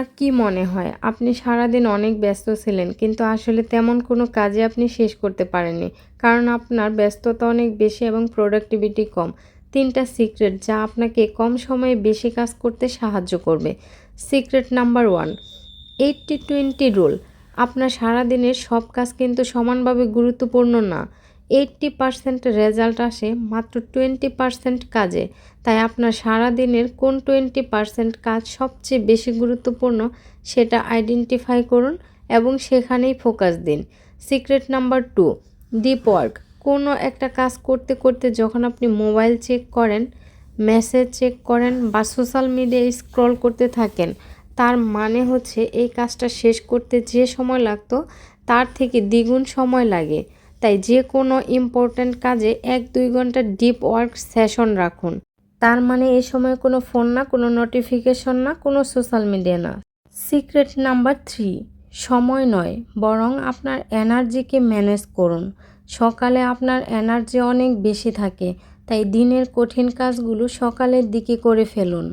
আপনার কি মনে হয়? আপনি সারাদিন অনেক ব্যস্ত ছিলেন, কিন্তু আসলে তেমন কোনো কাজে আপনি শেষ করতে পারেননি। কারণ আপনার ব্যস্ততা অনেক বেশি এবং প্রোডাক্টিভিটি কম। তিনটা সিক্রেট যা আপনাকে কম সময়ে বেশি কাজ করতে সাহায্য করবে। Secret number one eighty twenty rule আপনার সারাদিনের সব কাজ কিন্তু সমানভাবে গুরুত্বপূর্ণ না। এইট্টি পারসেন্ট রেজাল্ট আসে মাত্র টোয়েন্টি পারসেন্ট কাজে। তাই আপনার সারাদিনের কোন টোয়েন্টি পারসেন্ট কাজ সবচেয়ে বেশি গুরুত্বপূর্ণ সেটা আইডেন্টিফাই করুন এবং সেখানেই ফোকাস দিন। Secret number two, deep work. কোনো একটা কাজ করতে করতে যখন আপনি মোবাইল চেক করেন, মেসেজ চেক করেন বা সোশ্যাল মিডিয়ায় স্ক্রল করতে থাকেন, তার মানে হচ্ছে এই কাজটা শেষ করতে যে সময় লাগতো, তার থেকে দ্বিগুণ সময় লাগে। তাই যে কোনো ইম্পর্ট্যান্ট কাজে এক দুই ঘণ্টা ডিপ ওয়ার্ক সেশন রাখুন। তার মানে এই সময় কোনো ফোন না, কোনো নোটিফিকেশন না, কোনো সোশ্যাল মিডিয়া না। সিক্রেট নাম্বার থ্রি সময় নয়, বরং আপনার এনার্জিকে ম্যানেজ করুন। সকালে আপনার এনার্জি অনেক বেশি থাকে, তাই দিনের কঠিন কাজগুলো সকালের দিকে করে ফেলুন।